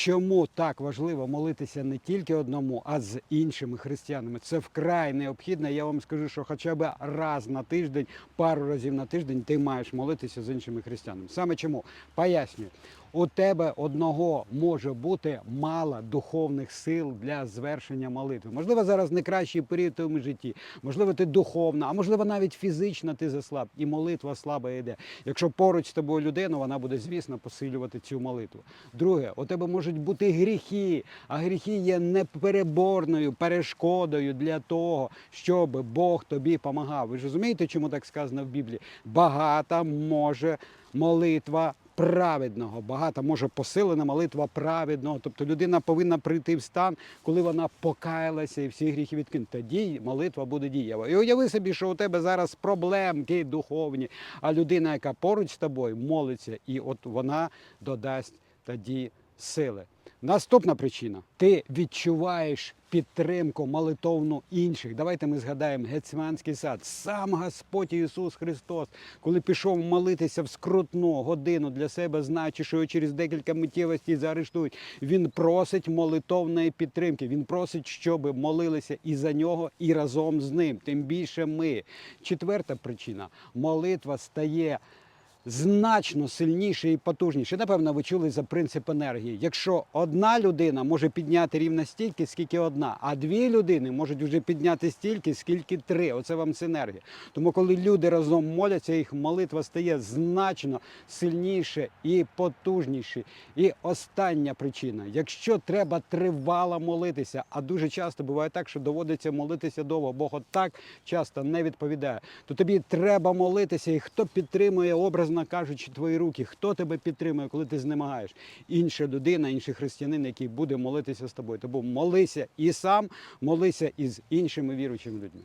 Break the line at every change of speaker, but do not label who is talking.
Чому так важливо молитися не тільки одному, а з іншими християнами? Це вкрай необхідно. Я вам скажу, що хоча б раз на тиждень, пару разів на тиждень ти маєш молитися з іншими християнами. Саме чому? Пояснюю. У тебе одного може бути мало духовних сил для звершення молитви. Можливо, зараз не кращий період в твоєму житті. Можливо, ти духовна, а можливо, навіть фізично ти заслаб, і молитва слаба йде. Якщо поруч з тобою людина, вона буде, звісно, посилювати цю молитву. Друге, у тебе можуть бути гріхи, а гріхи є непереборною перешкодою для того, щоб Бог тобі помагав. Ви ж розумієте, чому так сказано в Біблії? Багата може молитва праведного. Багата може посилена молитва праведного. Тобто людина повинна прийти в стан, коли вона покаялася і всі гріхи відкине. Тоді молитва буде дієва. І уяви собі, що у тебе зараз проблемки духовні, а людина, яка поруч з тобою, молиться, і от вона додасть тоді сили. Наступна причина: ти відчуваєш підтримку молитовну інших. Давайте ми згадаємо Гецьманський сад. Сам Господь Ісус Христос, коли пішов молитися в скрутну годину для себе, знаючи, що його через декілька миттєвостей заарештують, він просить молитовної підтримки. Він просить, щоб молилися і за нього, і разом з ним. Тим більше ми. Четверта причина: молитва стає значно сильніше і потужніше. Напевно, ви чули за принцип енергії. Якщо одна людина може підняти рівно стільки, скільки одна, а дві людини можуть вже підняти стільки, скільки три. Оце вам синергія. Тому, коли люди разом моляться, їх молитва стає значно сильніше і потужніше. І остання причина: якщо треба тривало молитися, а дуже часто буває так, що доводиться молитися довго, Бог так часто не відповідає, то тобі треба молитися, і хто підтримує образно кажучи твої руки, хто тебе підтримує, коли ти знемагаєш? Інша людина, інший християнин, який буде молитися з тобою. Тому молися і сам, молися і з іншими віруючими людьми.